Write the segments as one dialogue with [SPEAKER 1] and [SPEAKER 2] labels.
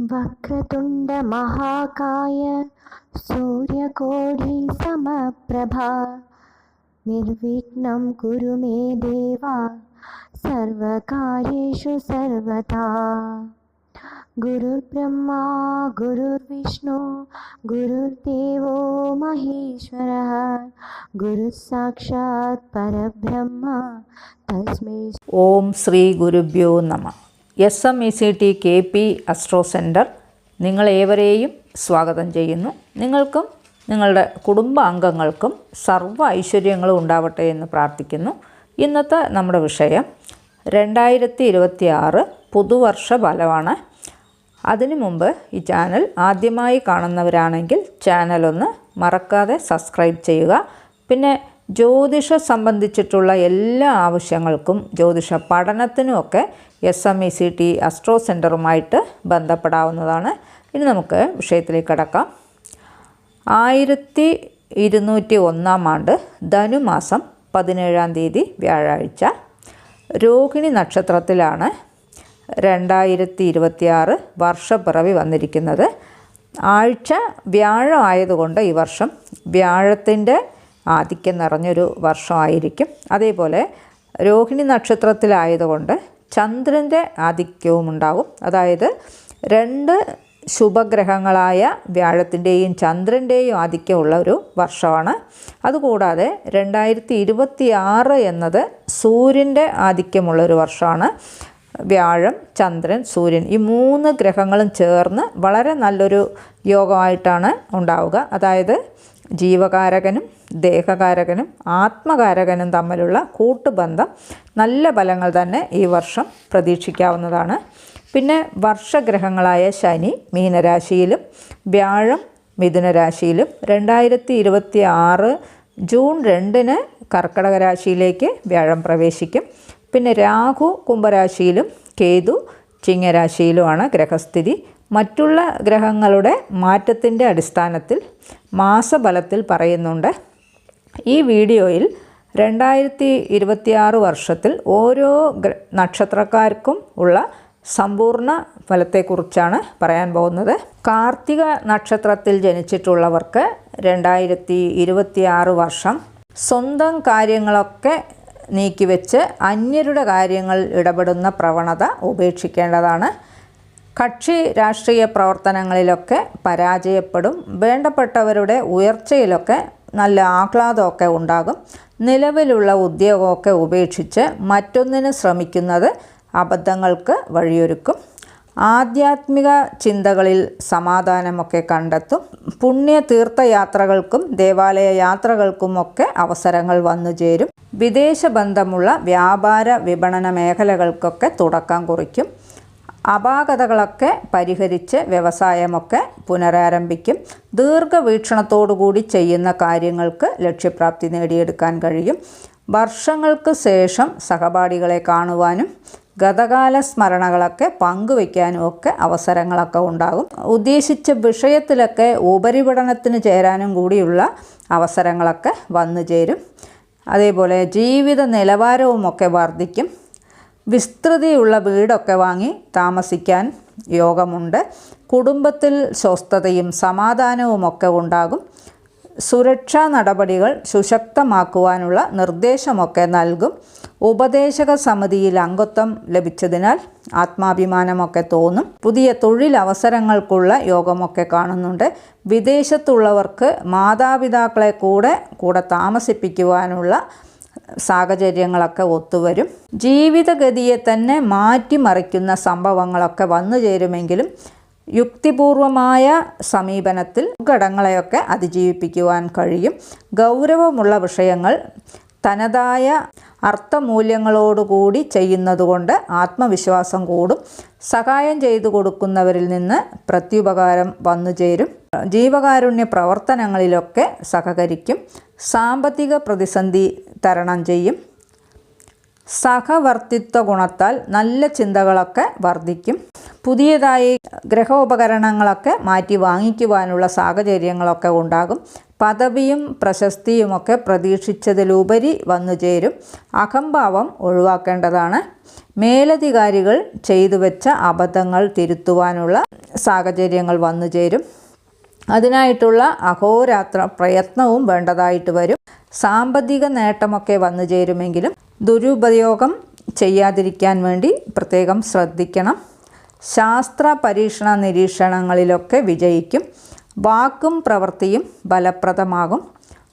[SPEAKER 1] वक्रतुण्डमहाकाय सूर्यकोढिसमप्रभा निर्विघ्नं कुरु मे देवा, सर्वकार्येषु सर्वदा गुरुर्ब्रह्मा, गुरुर्विष्णु, गुरुर्देवो महेश्वरः। गुरुः परब्रह्म, तस्मै
[SPEAKER 2] श्री श्रीगुरुभ्यो नमः। S M E C T K P astro centre നിങ്ങളേവരെയും സ്വാഗതം ചെയ്യുന്നു. നിങ്ങൾക്കും നിങ്ങളുടെ കുടുംബാംഗങ്ങൾക്കും സർവ ഐശ്വര്യങ്ങളും ഉണ്ടാവട്ടെ എന്ന് പ്രാർത്ഥിക്കുന്നു. ഇന്നത്തെ നമ്മുടെ വിഷയം രണ്ടായിരത്തി ഇരുപത്തി ആറ് പുതുവർഷ ഫലമാണ്. അതിനു മുമ്പ് ഈ ചാനൽ ആദ്യമായി കാണുന്നവരാണെങ്കിൽ ചാനലൊന്ന് മറക്കാതെ സബ്സ്ക്രൈബ് ചെയ്യുക. പിന്നെ ജ്യോതിഷ സംബന്ധിച്ചിട്ടുള്ള എല്ലാ ആവശ്യങ്ങൾക്കും ജ്യോതിഷ പഠനത്തിനുമൊക്കെ S M E C T astro സെന്ററുമായിട്ട് ബന്ധപ്പെടാവുന്നതാണ്. ഇനി നമുക്ക് വിഷയത്തിലേക്ക് കടക്കാം. ആയിരത്തി ഇരുന്നൂറ്റി ഒന്നാം ആണ്ട് ധനുമാസം പതിനേഴാം തീയതി വ്യാഴാഴ്ച. രോഹിണി നക്ഷത്രത്തിലാണ് രണ്ടായിരത്തി ഇരുപത്തിയാറ് വർഷപ്പിറവി വന്നിരിക്കുന്നത്. ആഴ്ച വ്യാഴം ആയതുകൊണ്ട് ഈ വർഷം വ്യാഴത്തിന്റെ ആധിക്യം നിറഞ്ഞൊരു വർഷമായിരിക്കും. അതേപോലെ രോഹിണി നക്ഷത്രത്തിലായതുകൊണ്ട് ചന്ദ്രന്റെ ആധിക്യവും ഉണ്ടാകും അതായത് രണ്ട് ശുഭഗ്രഹങ്ങളായ വ്യാഴത്തിന്റെയും ചന്ദ്രന്റെയും ആധിക്യമുള്ള ഒരു വർഷമാണ്. അതുകൂടാതെ രണ്ടായിരത്തി ഇരുപത്തി ആറ് എന്നത് സൂര്യന്റെ ആധിക്യമുള്ളൊരു വർഷമാണ്. വ്യാഴം ചന്ദ്രൻ സൂര്യൻ ഈ മൂന്ന് ഗ്രഹങ്ങളും ചേർന്ന് വളരെ നല്ലൊരു യോഗമായിട്ടാണ് ഉണ്ടാവുക. അതായത് ജീവകാരകനും ദേഹകാരകനും ആത്മകാരകനും തമ്മിലുള്ള കൂട്ടുബന്ധം നല്ല ഫലങ്ങൾ തന്നെ ഈ വർഷം പ്രതീക്ഷിക്കാവുന്നതാണ്. പിന്നെ വർഷഗ്രഹങ്ങളായ ശനി മീനരാശിയിലും വ്യാഴം മിഥുനരാശിയിലും രണ്ടായിരത്തി ഇരുപത്തി ആറ് ജൂൺ രണ്ടിന് കർക്കടക രാശിയിലേക്ക് വ്യാഴം പ്രവേശിക്കും. പിന്നെ രാഹു കുംഭരാശിയിലും കേതു ചിങ്ങരാശിയിലുമാണ് ഗ്രഹസ്ഥിതി. മറ്റുള്ള ഗ്രഹങ്ങളുടെ മാറ്റത്തിന്റെ അടിസ്ഥാനത്തിൽ മാസബലത്തിൽ പറയുന്നുണ്ട്. ഈ വീഡിയോയിൽ രണ്ടായിരത്തി ഇരുപത്തിയാറ് വർഷത്തിൽ ഓരോ നക്ഷത്രക്കാർക്കും ഉള്ള സമ്പൂർണ ഫലത്തെക്കുറിച്ചാണ് പറയാൻ പോകുന്നത്. കാർത്തിക നക്ഷത്രത്തിൽ ജനിച്ചിട്ടുള്ളവർക്ക് രണ്ടായിരത്തി ഇരുപത്തിയാറ് വർഷം സ്വന്തം കാര്യങ്ങളൊക്കെ നീക്കിവെച്ച് അന്യരുടെ കാര്യങ്ങൾ ഇടപെടുന്ന പ്രവണത ഉപേക്ഷിക്കേണ്ടതാണ്. കക്ഷി രാഷ്ട്രീയ പ്രവർത്തനങ്ങളിലൊക്കെ പരാജയപ്പെടും. വേണ്ടപ്പെട്ടവരുടെ ഉയർച്ചയിലൊക്കെ നല്ല ആഹ്ലാദമൊക്കെ ഉണ്ടാകും. നിലവിലുള്ള ഉദ്യോഗമൊക്കെ ഉപേക്ഷിച്ച് മറ്റൊന്നിന് ശ്രമിക്കുന്നത് അബദ്ധങ്ങൾക്ക് വഴിയൊരുക്കും. ആധ്യാത്മിക ചിന്തകളിൽ സമാധാനമൊക്കെ കണ്ടെത്തും. പുണ്യ തീർത്ഥയാത്രകൾക്കും ദേവാലയ യാത്രകൾക്കുമൊക്കെ അവസരങ്ങൾ വന്നു ചേരും. വിദേശ ബന്ധമുള്ള വ്യാപാര വിപണന മേഖലകൾക്കൊക്കെ തുടക്കം കുറിക്കും. അപാകതകളൊക്കെ പരിഹരിച്ച് വ്യവസായമൊക്കെ പുനരാരംഭിക്കും. ദീർഘവീക്ഷണത്തോടുകൂടി ചെയ്യുന്ന കാര്യങ്ങൾക്ക് ലക്ഷ്യപ്രാപ്തി നേടിയെടുക്കാൻ കഴിയും. വർഷങ്ങൾക്ക് ശേഷം സഹപാഠികളെ കാണുവാനും ഗതകാല സ്മരണകളൊക്കെ പങ്കുവയ്ക്കാനും ഒക്കെ അവസരങ്ങളൊക്കെ ഉണ്ടാകും. ഉദ്ദേശിച്ച വിഷയത്തിലൊക്കെ ഉപരിപഠനത്തിന് ചേരാനും കൂടിയുള്ള അവസരങ്ങളൊക്കെ വന്നു ചേരും അതേപോലെ ജീവിത നിലവാരവുമൊക്കെ വർദ്ധിക്കും. വിസ്തൃതിയുള്ള വീടൊക്കെ വാങ്ങി താമസിക്കാൻ യോഗമുണ്ട്. കുടുംബത്തിൽ സ്വസ്ഥതയും സമാധാനവുമൊക്കെ ഉണ്ടാകും. സുരക്ഷാ നടപടികൾ സുശക്തമാക്കുവാനുള്ള നിർദ്ദേശമൊക്കെ നൽകും. ഉപദേശക സമിതിയിൽ അംഗത്വം ലഭിച്ചതിനാൽ ആത്മാഭിമാനമൊക്കെ തോന്നും. പുതിയ തൊഴിലവസരങ്ങൾക്കുള്ള യോഗമൊക്കെ കാണുന്നുണ്ട്. വിദേശത്തുള്ളവർക്ക് മാതാപിതാക്കളെ കൂടെ കൂടെ താമസിപ്പിക്കുവാനുള്ള സാഹചര്യങ്ങളൊക്കെ ഒത്തുവരും. ജീവിതഗതിയെ തന്നെ മാറ്റിമറിക്കുന്ന സംഭവങ്ങളൊക്കെ വന്നു ചേരുമെങ്കിലും യുക്തിപൂർവമായ സമീപനത്തിൽ ഘടങ്ങളെയൊക്കെ അതിജീവിപ്പിക്കുവാൻ കഴിയും. ഗൗരവമുള്ള വിഷയങ്ങൾ തനതായ അർത്ഥമൂല്യങ്ങളോടുകൂടി ചെയ്യുന്നതുകൊണ്ട് ആത്മവിശ്വാസം കൂടും. സഹായം ചെയ്തു കൊടുക്കുന്നവരിൽ നിന്ന് പ്രത്യുപകാരം വന്നു ചേരും. ജീവകാരുണ്യ പ്രവർത്തനങ്ങളിലൊക്കെ സഹകരിക്കും. സാമ്പത്തിക പ്രതിസന്ധി തരണം ചെയ്യും. സഹവർത്തിത്വ ഗുണത്താൽ നല്ല ചിന്തകളൊക്കെ വർദ്ധിക്കും. പുതിയതായി ഗ്രഹോപകരണങ്ങളൊക്കെ മാറ്റി വാങ്ങിക്കുവാനുള്ള സാഹചര്യങ്ങളൊക്കെ ഉണ്ടാകും. പദവിയും പ്രശസ്തിയുമൊക്കെ പ്രതീക്ഷിച്ചതിലുപരി വന്നു ചേരും. അഹംഭാവം ഒഴിവാക്കേണ്ടതാണ്. മേലധികാരികൾ ചെയ്തു വെച്ച അബദ്ധങ്ങൾ തിരുത്തുവാനുള്ള സാഹചര്യങ്ങൾ വന്നു ചേരും. അതിനായിട്ടുള്ള അഹോരാത്ര പ്രയത്നവും വേണ്ടതായിട്ട് വരും. സാമ്പത്തിക നേട്ടമൊക്കെ വന്നു ചേരുമെങ്കിലും ദുരുപയോഗം ചെയ്യാതിരിക്കാൻ വേണ്ടി പ്രത്യേകം ശ്രദ്ധിക്കണം. ശാസ്ത്ര പരീക്ഷണ നിരീക്ഷണങ്ങളിലൊക്കെ വിജയിക്കും. വാക്കും പ്രവൃത്തിയും ഫലപ്രദമാകും.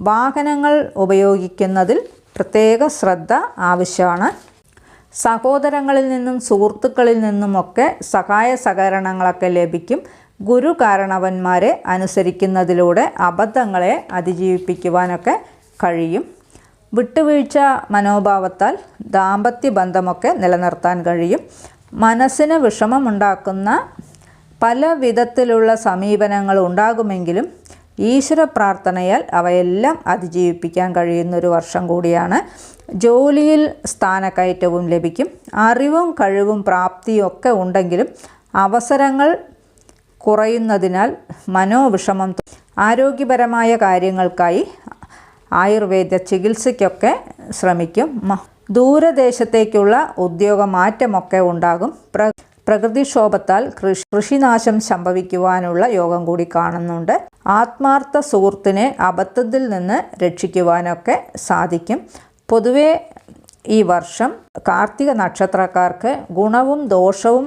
[SPEAKER 2] വാഹനങ്ങൾ ഉപയോഗിക്കുന്നതിൽ പ്രത്യേക ശ്രദ്ധ ആവശ്യമാണ്. സഹോദരങ്ങളിൽ നിന്നും സുഹൃത്തുക്കളിൽ നിന്നുമൊക്കെ സഹായ സഹകരണങ്ങളൊക്കെ ലഭിക്കും. ഗുരു കാരണവന്മാരെ അനുസരിക്കുന്നതിലൂടെ അബദ്ധങ്ങളെ അതിജീവിപ്പിക്കുവാനൊക്കെ കഴിയും. വിട്ടുവീഴ്ച മനോഭാവത്താൽ ദാമ്പത്യ ബന്ധമൊക്കെ നിലനിർത്താൻ കഴിയും. മനസ്സിന് വിഷമമുണ്ടാക്കുന്ന പല വിധത്തിലുള്ള സമീപനങ്ങൾ ഉണ്ടാകുമെങ്കിലും ഈശ്വര പ്രാർത്ഥനയാൽ അവയെല്ലാം അതിജീവിപ്പിക്കാൻ കഴിയുന്നൊരു വർഷം കൂടിയാണ്. ജോലിയിൽ സ്ഥാനക്കയറ്റവും ലഭിക്കും. അറിവും കഴിവും പ്രാപ്തിയും ഒക്കെ ഉണ്ടെങ്കിലും അവസരങ്ങൾ കുറയുന്നതിനാൽ മനോവിഷമം ആരോഗ്യപരമായ കാര്യങ്ങൾക്കായി ആയുർവേദ ചികിത്സയ്ക്കൊക്കെ ശ്രമിക്കും. ദൂരദേശത്തേക്കുള്ള ഉദ്യോഗ മാറ്റമൊക്കെ ഉണ്ടാകും. പ്ര പ്രകൃതിക്ഷോഭത്താൽ കൃഷി കൃഷിനാശം സംഭവിക്കുവാനുള്ള യോഗം കൂടി കാണുന്നുണ്ട്. ആത്മാർത്ഥ സുഹൃത്തിനെ അബദ്ധത്തിൽ നിന്ന് രക്ഷിക്കുവാനൊക്കെ സാധിക്കും. പൊതുവേ ഈ വർഷം കാർത്തിക നക്ഷത്രക്കാർക്ക് ഗുണവും ദോഷവും